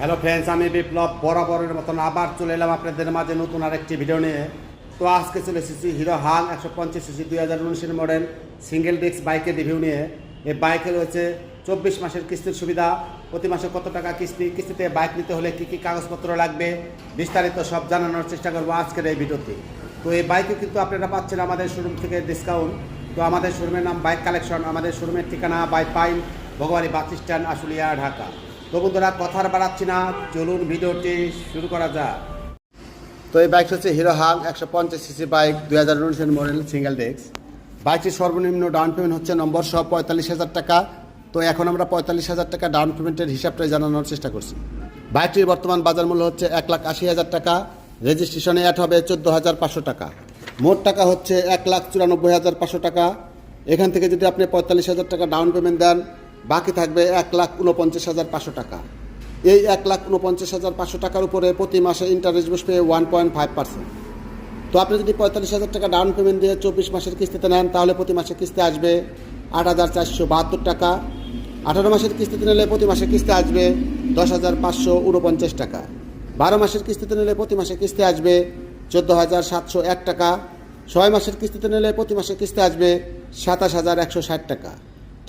Hello friends আমি বিপ্লব বরাবরের মতন আবার চলে এলাম আপনাদের মাঝে নতুন আরেকটি ভিডিও নিয়ে। তো আজকে চলে এসেছি হিরো হাং একশো পঞ্চাশ সিসি দুই হাজার উনিশের মডেল সিঙ্গেল ডিস্ক বাইকের রিভিউ নিয়ে। এই বাইকে রয়েছে চব্বিশ মাসের কিস্তির সুবিধা, প্রতি মাসে কত টাকা কিস্তি, কিস্তিতে বাইক নিতে হলে কী কী কাগজপত্র লাগবে, বিস্তারিত সব জানানোর চেষ্টা করব আজকের এই ভিডিওতে তো। এই বাইকে কিন্তু আপনারা পাচ্ছেন আমাদের শোরুম থেকে ডিসকাউন্ট তো আমাদের শোরুমের নাম বাইক কালেকশন আমাদের শোরুমের ঠিকানা Baipail Bhagbani bus stand, Ashulia, Dhaka. তো বন্ধুরা কথার বাড়াচ্ছি না, চলুন ভিডিওটি শুরু করা যাক। তো এই বাইকটা হচ্ছে হিরো হাং একশো পঞ্চাশ সিসি বাইক দুই হাজার উনিশের মডেল সিঙ্গেল ডেস্ক বাইকটির সর্বনিম্ন ডাউন পেমেন্ট হচ্ছে নম্বর সহ পঁয়তাল্লিশ হাজার টাকা। তো এখন আমরা পঁয়তাল্লিশ হাজার টাকা ডাউন পেমেন্টের হিসাবটা জানানোর চেষ্টা করছি। বাইকটির বর্তমান বাজার মূল্য হচ্ছে এক লাখ আশি হাজার টাকা। রেজিস্ট্রেশনে অ্যাড হবে চোদ্দ হাজার পাঁচশো টাকা। মোট টাকা হচ্ছে এক লাখ চুরানব্বই হাজার পাঁচশো টাকা। এখান থেকে যদি আপনি পঁয়তাল্লিশ হাজার টাকা ডাউন পেমেন্ট দেন বাকি থাকবে এক লাখ উনপঞ্চাশ হাজার পাঁচশো টাকা। এই এক লাখ উনপঞ্চাশ হাজার পাঁচশো টাকার উপরে প্রতি মাসে ইন্টারেস্ট বসবে ওয়ান পয়েন্ট ফাইভ পার্সেন্ট তো আপনি যদি পঁয়তাল্লিশ হাজার টাকা ডাউন পেমেন্ট দিয়ে চব্বিশ মাসের কিস্তিতে নেন, তাহলে প্রতি মাসে কিস্তি আসবে আট হাজার চারশো বাহাত্তর টাকা। আঠারো মাসের কিস্তিতে নিলে প্রতি মাসে কিস্তি আসবে দশ হাজার পাঁচশো উনপঞ্চাশ টাকা। বারো মাসের কিস্তিতে নিলে প্রতি মাসে কিস্তি আসবে চোদ্দ হাজার সাতশো এক টাকা। ছয় মাসের কিস্তিতে নিলে প্রতি মাসে কিস্তি আসবে সাতাশ হাজার একশো ষাট টাকা।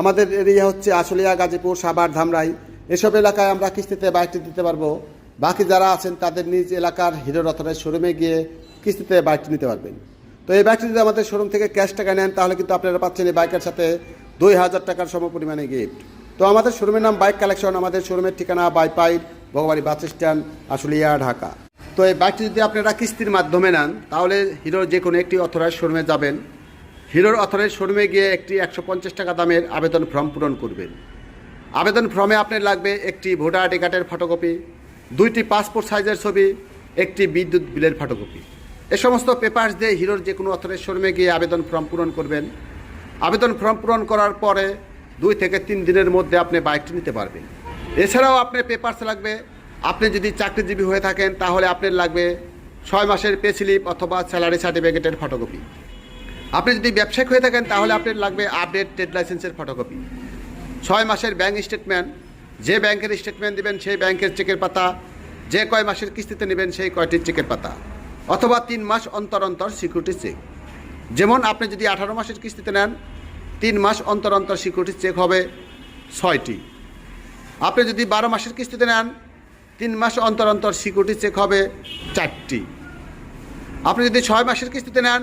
আমাদের এরিয়া হচ্ছে আশুলিয়া, গাজীপুর, সাভার, ধামরাই। এসব এলাকায় আমরা কিস্তিতে বাইকটি দিতে পারব। বাকি যারা আছেন তাদের নিজ এলাকার হিরো রথনের শোরুমে গিয়ে কিস্তিতে বাইকটি নিতে পারবেন। তো এই বাইকটি যদি আমাদের শোরুম থেকে ক্যাশ টাকা নেন, তাহলে কিন্তু আপনারা পাচ্ছেন এই বাইকের সাথে দুই হাজার টাকার সম পরিমাণে গিফট। তো আমাদের শোরুমের নাম বাইক কালেকশন, আমাদের শোরুমের ঠিকানা বাইপাইট ভগবানী বাস স্ট্যান্ড, আশুলিয়া, ঢাকা। তো এই বাইকটি যদি আপনারা কিস্তির মাধ্যমে নেন, তাহলে হিরোর যে কোনো একটি অথরাইজ শোরুমে যাবেন। হিরোর অথরাইজ শোরুমে গিয়ে একটি একশো পঞ্চাশ টাকা দামের আবেদন ফর্ম পূরণ করবেন। আবেদন ফর্মে আপনার লাগবে একটি ভোটার আইডি কার্ডের ফটোকপি, দুইটি পাসপোর্ট সাইজের ছবি, একটি বিদ্যুৎ বিলের ফটোকপি। এ সমস্ত পেপার্স দিয়ে হিরোর যে কোনো অথরাইজ শোরুমে গিয়ে আবেদন ফর্ম পূরণ করবেন। আবেদন ফর্ম পূরণ করার পরে দুই থেকে তিন দিনের মধ্যে আপনি বাইকটি নিতে পারবেন। এছাড়াও আপনার পেপার্স লাগবে। আপনি যদি চাকরিজীবী হয়ে থাকেন, তাহলে আপনার লাগবে ছয় মাসের পে স্লিপ অথবা স্যালারি সার্টিফিকেটের ফটোকপি। আপনি যদি ব্যবসায়িক হয়ে থাকেন, তাহলে আপনার লাগবে আপডেট ট্রেড লাইসেন্সের ফটোকপি ছয় মাসের ব্যাংক স্টেটমেন্ট যে ব্যাংকের স্টেটমেন্ট দেবেন, সেই ব্যাংকের চেকের পাতা। যে কয় মাসের কিস্তিতে নেবেন, সেই কয়টির চেকের পাতা। অথবা তিন মাস অন্তর অন্তর সিকিউরিটি চেক যেমন আপনি যদি আঠারো মাসের কিস্তিতে নেন, তিন মাস অন্তর অন্তর সিকিউরিটি চেক হবে ছয়টি। আপনি যদি বারো মাসের কিস্তিতে নেন, তিন মাস অন্তর অন্তর সিকিউরিটি চেক হবে চারটি। আপনি যদি ছয় মাসের কিস্তিতে নেন